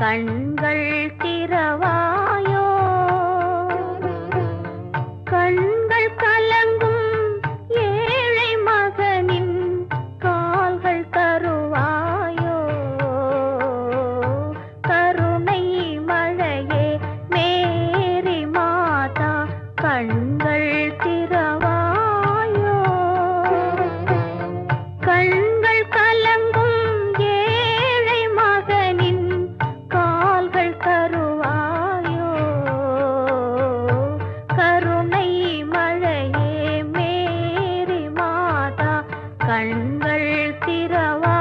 கண்கள் திறவாயோ? கண்கள் கலங்கும் ஏழை மகனின் கால்கள் தருவாயோ? கருணை மழையே மேரி மாதா கண் கண்கள் திறவா?